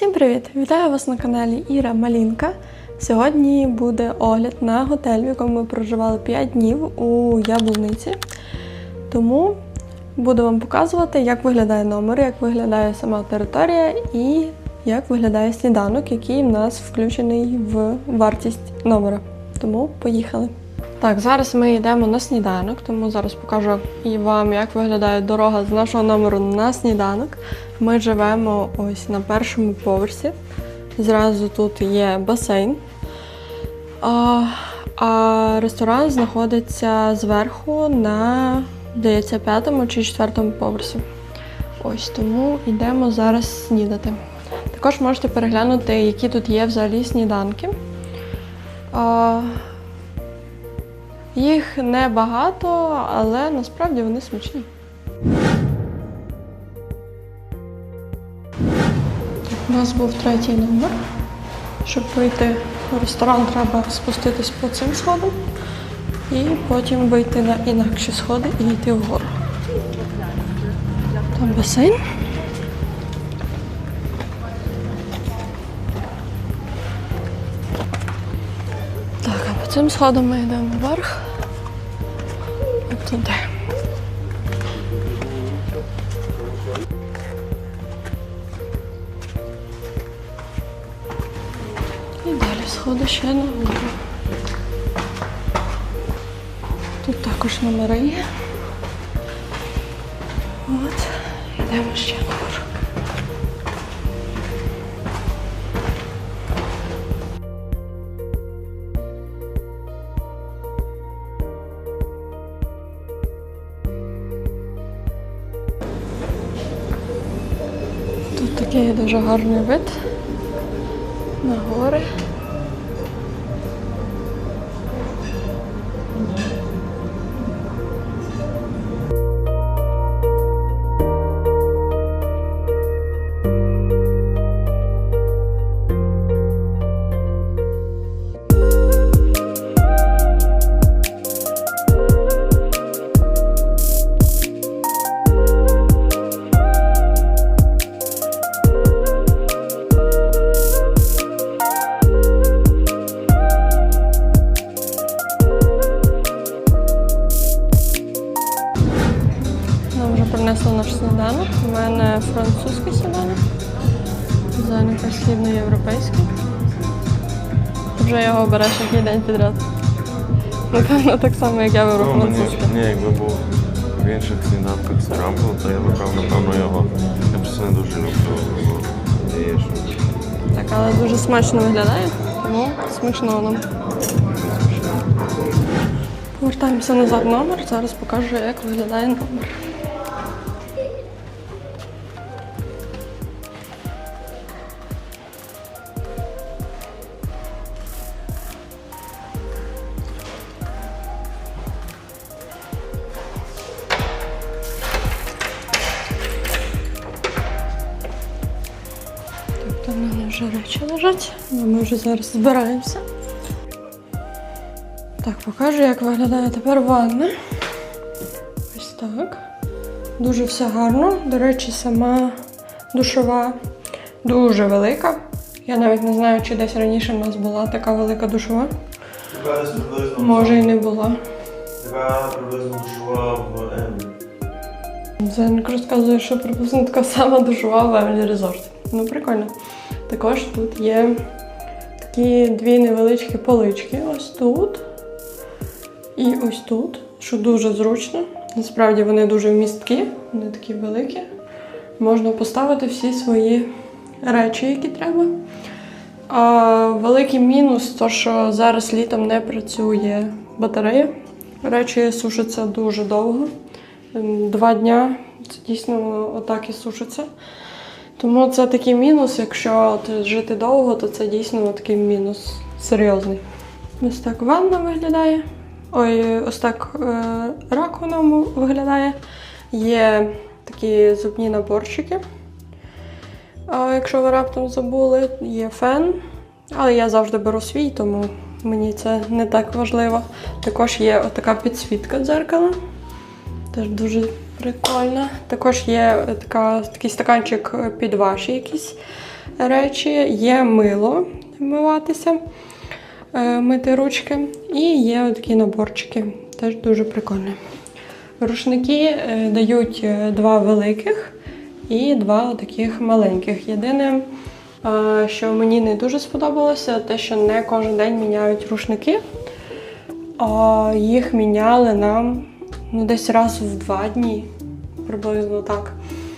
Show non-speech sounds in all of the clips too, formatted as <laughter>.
Всім привіт! Вітаю вас на каналі Іра Малінка. Сьогодні буде огляд на готель, в якому ми проживали 5 днів у Яблуниці. Тому буду вам показувати, як виглядає номер, як виглядає сама територія і як виглядає сніданок, який в нас включений в вартість номера. Тому поїхали. Так, зараз ми йдемо на сніданок, тому зараз покажу і вам, як виглядає дорога з нашого номеру на сніданок. Ми живемо ось на першому поверсі. Зразу тут є басейн. А, а ресторан знаходиться зверху на, здається, п'ятому чи четвертому поверсі. Ось тому йдемо зараз снідати. Також можете переглянути, які тут є взагалі сніданки. А, їх небагато, але насправді вони смачні. У нас був третій номер. Щоб вийти в ресторан, треба спуститись по цим сходам і потім вийти на інакші сходи і йти вгору. Там басейн. Цим сходам ми йдемо вверх. От туди. І далі сходи ще на гору. Тут також номери є. От, йдемо ще на такий дуже гарний вид на гори. Принесли наш сніданок. У мене французький сніданок. Зайника східноєвропейський. Вже його береш який день підряд. Напевно, так само, як я беру Ну, французький. ні, якби був в інших сніданках скрамбл, то я б брав, напевно, його. Я просто не дуже люблю яєчню. Так, але дуже смачно виглядає, тому смачного нам. Повертаємося назад в номер. Зараз покажу, як виглядає номер. Лежать, але ми вже зараз збираємося. Так, покажу, як виглядає тепер ванна. Ось так. Дуже все гарно. До речі, сама душова дуже велика. Я навіть не знаю, чи десь раніше в нас була така велика душова. Може і не була. Така приблизно душова в М. Зенк розказує, що приблизно така сама душова в Emily Resort. Ну, прикольно. Також тут є такі дві невеличкі полички. Ось тут і ось тут, що дуже зручно. Насправді вони дуже вмісткі, вони такі великі. Можна поставити всі свої речі, які треба. А, великий мінус то, що зараз літом не працює батарея. Речі сушаться дуже довго. Ем, Два дня це дійсно отак і сушиться. Тому це такий мінус. Якщо жити довго, то це дійсно такий мінус серйозний. Ось так ванна виглядає. Ой, ось так е, раковина виглядає. Є такі зубні наборчики. А якщо ви раптом забули, є фен. Але я завжди беру свій, тому мені це не так важливо. Також є така підсвітка дзеркала. Теж дуже прикольна. Також є така, такий стаканчик під ваші якісь речі, є мило вмиватися, е, мити ручки, і є такі наборчики. Теж дуже прикольні. Рушники е, дають е, два великих і два таких маленьких. Єдине, е, що мені не дуже сподобалося, те, що не кожен день міняють рушники. Їх міняли нам ну, десь раз в два дні, приблизно так.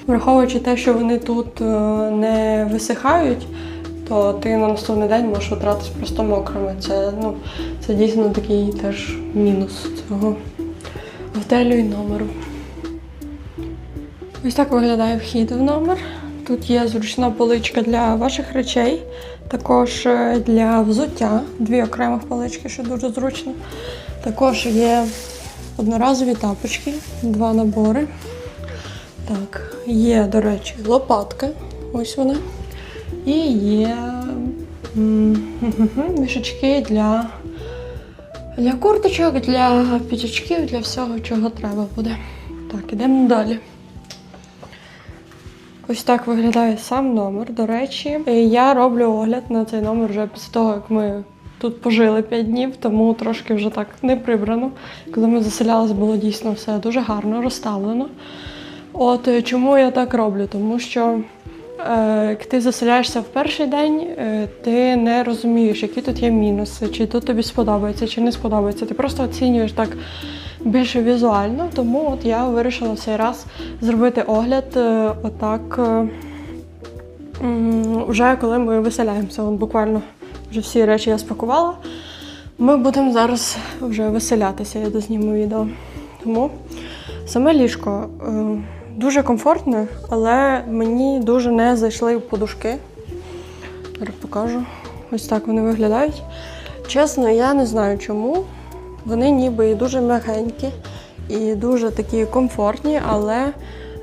Враховуючи те, що вони тут е, не висихають, то ти на наступний день можеш втратитись просто мокрими. Це, ну, це дійсно такий теж мінус цього готелю і номеру. Ось так виглядає вхід в номер. Тут є зручна поличка для ваших речей, також е, для взуття, дві окремих полички, що дуже зручно. Також є одноразові тапочки, два набори. Так, є, до речі, лопатка. Ось вона. І є <laughs> мішечки для, для курточок, для піджачків, для всього, чого треба буде. Так, ідемо далі. Ось так виглядає сам номер. До речі, я роблю огляд на цей номер вже після того, як ми тут пожили 5 днів, тому трошки вже так не прибрано. Коли ми заселялися, було дійсно все дуже гарно розставлено. От е, чому я так роблю? Тому що е, ти заселяєшся в перший день, е, ти не розумієш, які тут є мінуси, чи тут тобі сподобається, чи не сподобається. Ти просто оцінюєш так більше візуально. Тому от я вирішила в цей раз зробити огляд е, отак. Е, вже коли ми виселяємося. От буквально вже всі речі я спакувала. Ми будемо зараз вже виселятися, я дозніму відео. Тому саме ліжко е, дуже комфортне, але мені дуже не зайшли подушки. Зараз покажу. Ось так вони виглядають. Чесно, я не знаю чому. Вони ніби і дуже м'ягенькі, і дуже такі комфортні, але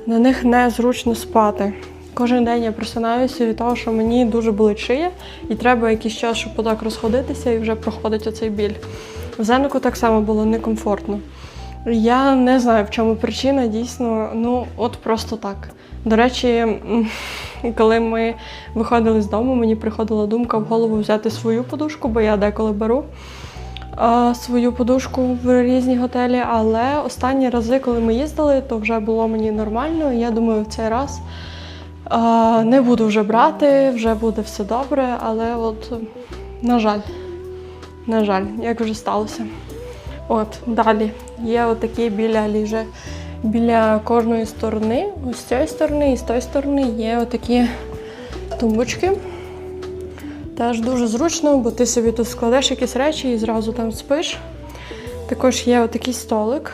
на них незручно спати. Кожен день я просинаюся від того, що мені дуже болить шия, і треба якийсь час, щоб отак розходитися, і вже проходить оцей біль. В зенику так само було некомфортно. Я не знаю, в чому причина, дійсно, ну от просто так. До речі, <laughs> коли ми виходили з дому, мені приходила думка в голову взяти свою подушку, бо я деколи беру свою подушку в різні готелі. Але останні рази, коли ми їздили, то вже було мені нормально. і Я думаю, в цей раз не буду вже брати, вже буде все добре. Але от, на жаль, на жаль, як вже сталося. От далі є отакі біля ліже. Біля кожної сторони, ось з цієї сторони і з тої сторони є отакі тумбочки. Теж дуже зручно, бо ти собі тут складеш якісь речі і зразу там спиш. Також є отакий столик,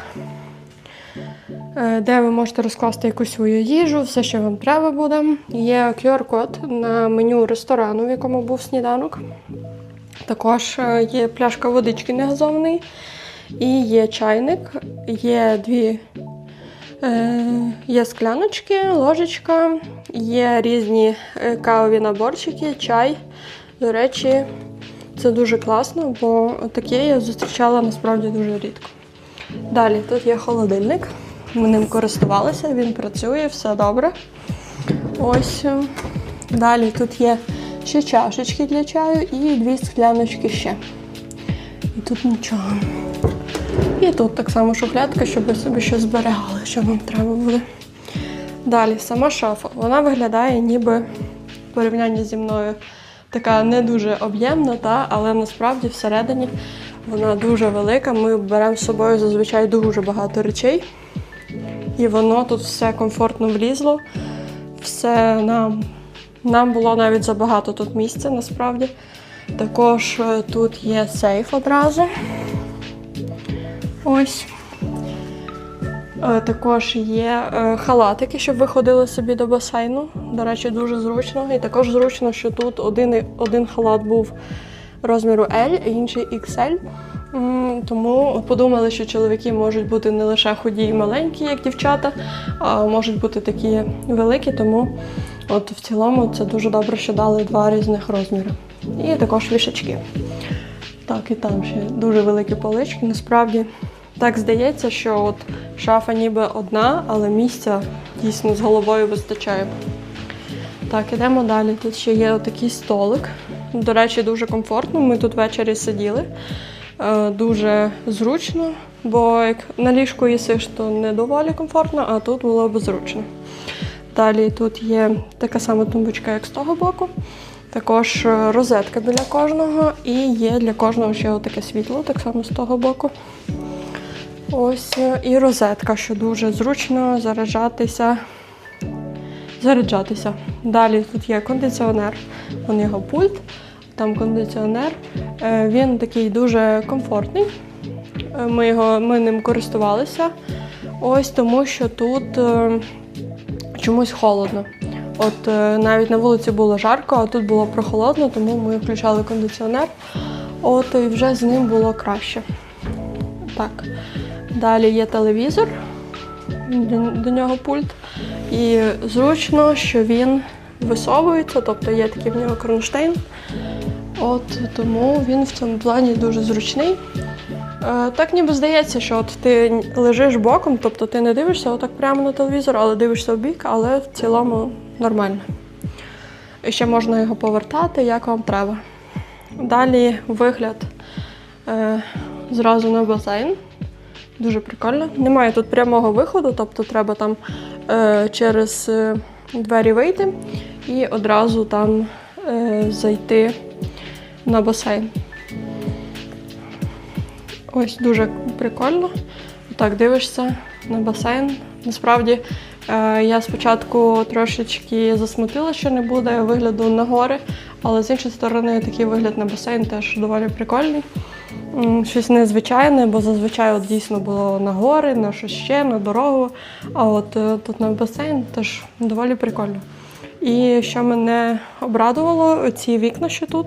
де ви можете розкласти якусь свою їжу, все, що вам треба буде. Є QR-код на меню ресторану, в якому був сніданок. Також е, є пляшка водички негазованої. І є чайник, є дві е, є скляночки, ложечка, є різні е, кавові наборчики, чай. До речі, це дуже класно, бо таке я зустрічала насправді дуже рідко. Далі тут є холодильник. Ми ним користувалися, він працює, все добре. Ось. е, Далі тут є ще чашечки для чаю і дві скляночки ще. І тут нічого. І тут так само шухлядка, щоб ви собі щось зберігали, що вам треба буде. Далі, сама шафа. Вона виглядає ніби в порівнянні зі мною така не дуже об'ємна, та, але насправді всередині вона дуже велика. Ми беремо з собою зазвичай дуже багато речей. І воно тут все комфортно влізло. Все нам, нам було навіть забагато тут місця насправді. Також е, тут є сейф одразу. Ось. Е, Також є е, халатики, щоб ви ходили собі до басейну. До речі, дуже зручно. І також зручно, що тут один, один халат був розміру L, а інший XL. Тому подумали, що чоловіки можуть бути не лише худі і маленькі, як дівчата, а можуть бути такі великі. Тому от в цілому це дуже добре, що дали два різних розміри. І також вішачки. Так, і там ще дуже великі полички. Насправді так здається, що от шафа ніби одна, але місця дійсно з головою вистачає. Так, ідемо далі. Тут ще є отакий столик. До речі, дуже комфортно. Ми тут ввечері сиділи. Е, Дуже зручно, бо як на ліжку їсиш, то не доволі комфортно, а тут було б зручно. Далі тут є така сама тумбочка, як з того боку. Також е, розетка біля кожного, і є для кожного ще таке світло, так само з того боку. Ось е, і розетка, що дуже зручно заряджатися. Заряджатися. Далі тут є кондиціонер, вон його пульт, там кондиціонер. Е, Він такий дуже комфортний. Е, Ми, його, ми ним користувалися. Ось тому, що тут е, чомусь холодно. От навіть на вулиці було жарко, а тут було прохолодно, тому ми включали кондиціонер. От і вже з ним було краще. Так. Далі є телевізор, до нього пульт. І зручно, що він висовується, тобто є такий в нього кронштейн. От тому він в цьому плані дуже зручний. Е, так ніби здається, що от ти лежиш боком, тобто ти не дивишся отак прямо на телевізор, але дивишся в бік, але в цілому нормально. І ще можна його повертати, як вам треба. Далі вигляд е, зразу на басейн. Дуже прикольно. Немає тут прямого виходу, тобто треба там е, через двері вийти і одразу там зайти на басейн. Ось дуже прикольно. Так, дивишся на басейн. Насправді е, я спочатку трошечки засмутила, що не буде вигляду на гори, але з іншої сторони такий вигляд на басейн теж доволі прикольний. Щось незвичайне, бо зазвичай от дійсно було на гори, на щось ще, на дорогу. А от е, тут на басейн теж доволі прикольно. І що мене обрадувало, ці вікна, що тут,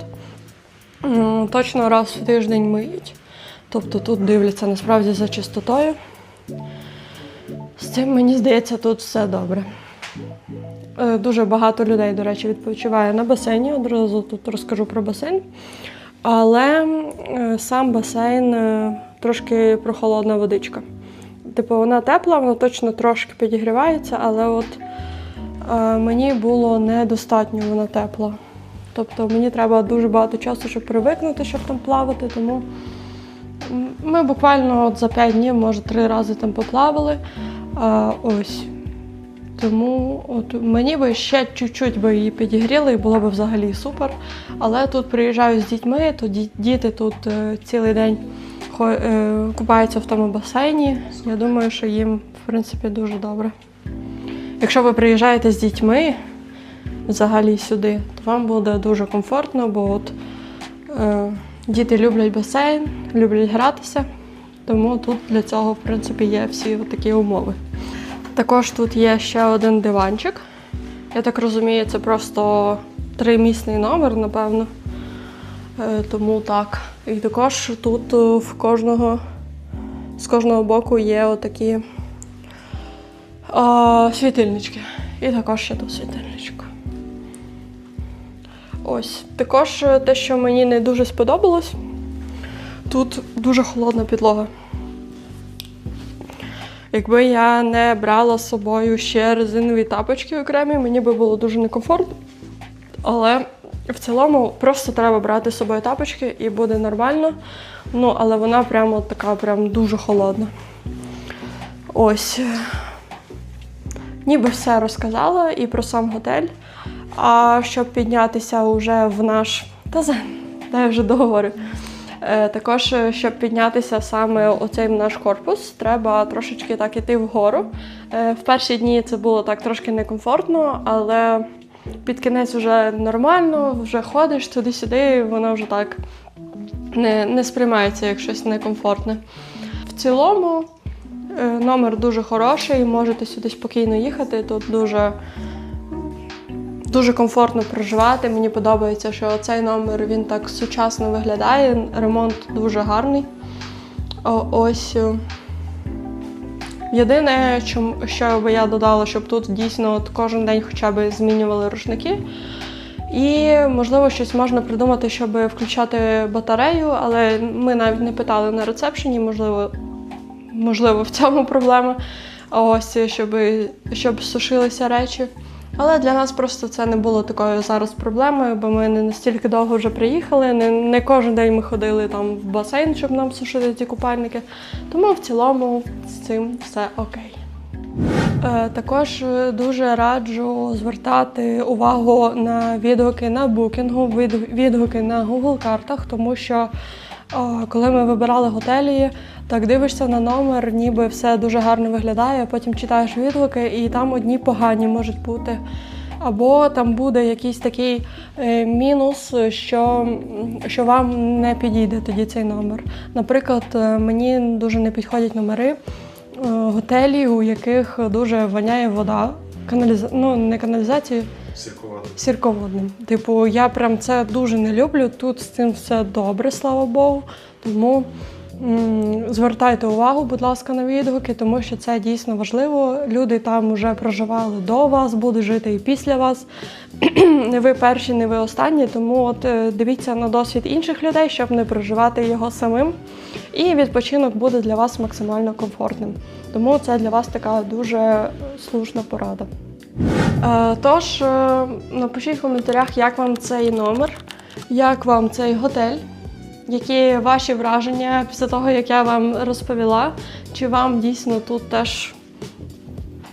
точно раз в тиждень миють. Тобто тут дивляться насправді за чистотою. З цим, мені здається, тут все добре. Е, Дуже багато людей, до речі, відпочиває на басейні. Одразу тут розкажу про басейн. Але е, сам басейн е, трошки прохолодна водичка. Типу, вона тепла, вона точно трошки підігрівається, але от мені було недостатньо вона тепла. Тобто мені треба дуже багато часу, щоб привикнути, щоб там плавати. Тому ми буквально от за 5 днів, може, три рази там поплавали. А, ось. Тому от мені би ще чуть-чуть би її підігріли і було б взагалі супер. Але тут приїжджаю з дітьми, то діти тут е, цілий день е, купаються в тому басейні. Я думаю, що їм в принципі дуже добре. Якщо ви приїжджаєте з дітьми взагалі сюди, то вам буде дуже комфортно, бо от е, діти люблять басейн, люблять гратися. Тому тут для цього, в принципі, є всі такі умови. Також тут є ще один диванчик. Я так розумію, це просто тримісний номер, напевно. Е, Тому так. І також тут е, в кожного, з кожного боку є отакі а, світильнички. І також ще тут світильничок. Ось. Також е, те, що мені не дуже сподобалось, тут дуже холодна підлога. Якби я не брала з собою ще резинові тапочки окремі, мені би було дуже некомфортно. Але в цілому просто треба брати з собою тапочки і буде нормально. Ну, але вона прямо така прям дуже холодна. Ось. Ніби все розказала і про сам готель. А щоб піднятися вже в наш. Та за я вже договорю. Е, Також, е, щоб піднятися саме оцей наш корпус, треба трошечки так іти вгору. Е, В перші дні це було так трошки некомфортно, але під кінець вже нормально, вже ходиш туди-сюди, воно вже так не, не сприймається як щось некомфортне. В цілому номер дуже хороший, можете сюди спокійно їхати. Тут дуже Дуже комфортно проживати. Мені подобається, що цей номер він так сучасно виглядає. Ремонт дуже гарний. Ось. е, Єдине, що би я додала, щоб тут дійсно от кожен день хоча б змінювали рушники. І, можливо, щось можна придумати, щоб включати батарею, але ми навіть не питали на рецепшені, можливо, можливо, в цьому проблема. Ось, щоб, щоб сушилися речі. Але для нас просто це не було такою зараз проблемою, бо ми не настільки довго вже приїхали. Не, не кожен день ми ходили там в басейн, щоб нам сушити ті купальники. Тому в цілому з цим все окей. Е, Також е, дуже раджу звертати увагу на відгуки на букінгу, відгуки на Google картах, тому що коли ми вибирали готелі, так дивишся на номер, ніби все дуже гарно виглядає, потім читаєш відгуки, і там одні погані можуть бути. Або там буде якийсь такий е, мінус, що, що вам не підійде тоді цей номер. Наприклад, е, мені дуже не підходять номери е, готелі, у яких дуже воняє вода. Каналіза... Ну, не каналізацією, Сіркувати. сірководним. Типу, я прям це дуже не люблю. Тут з цим все добре, слава Богу. Тому звертайте увагу, будь ласка, на відгуки, тому що це дійсно важливо. Люди там вже проживали до вас, будуть жити і після вас. <clears throat> не ви перші, не ви останні. Тому от е, дивіться на досвід інших людей, щоб не проживати його самим. І відпочинок буде для вас максимально комфортним. Тому це для вас така дуже слушна порада. Е, Тож, е, напишіть в коментарях, як вам цей номер, як вам цей готель, які ваші враження після того, як я вам розповіла, чи вам дійсно тут теж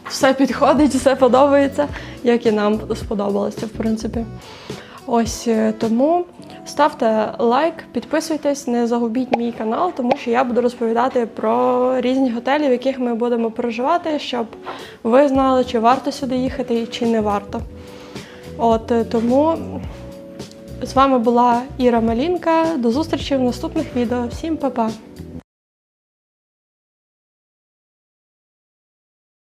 все підходить, все подобається, як і нам сподобалося, в принципі. Ось е, тому ставте лайк, підписуйтесь, не загубіть мій канал, тому що я буду розповідати про різні готелі, в яких ми будемо проживати, щоб ви знали, чи варто сюди їхати, чи не варто. От е, тому з вами була Іра Малінка. До зустрічі в наступних відео. Всім па-па!